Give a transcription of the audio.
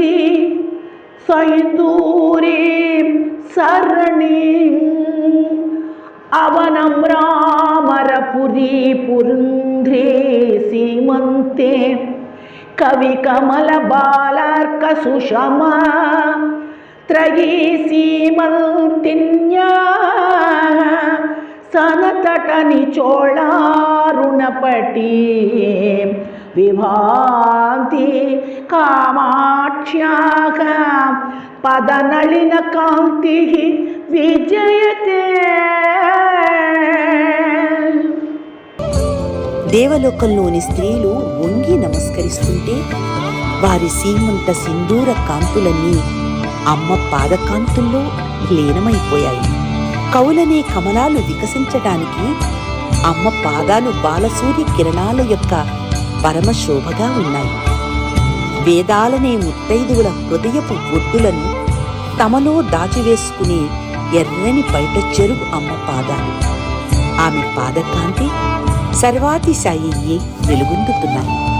சக்தி சைந்தூரே சரணி அவனம் ராமரபுரி புருந்தே சீமந்தே. கவி கமல பாலார்க்க சுஷமா त्रयी सीमन्तिन्या सनतटनिचोळारुणपटी విభాంతి కామాక్ష్యాక పదనళిన కాంతి విజయతే దేవలోకంలోని స్త్రీలు వంగి నమస్కరిస్తుంటే వారి సీమంత సింధూర కాంతులన్నీ అమ్మ పాదకాంతుల్లో లీనమైపోయాయి. కౌలనే కమలాలు వికసించటానికి అమ్మ పాదాలు బాలసూర్య కిరణాల యొక్క పరమశోభగా ఉన్నాయి. వేదాలనే ముత్తైదువుల హృదయపు ఒడ్డులను తమలో దాచివేసుకునే ఎర్రని బయట చెరుగు అమ్మ పాదాలు. ఆమె పాదకాంతి సర్వాతిశాయి వెలుగొందుతున్నాయి.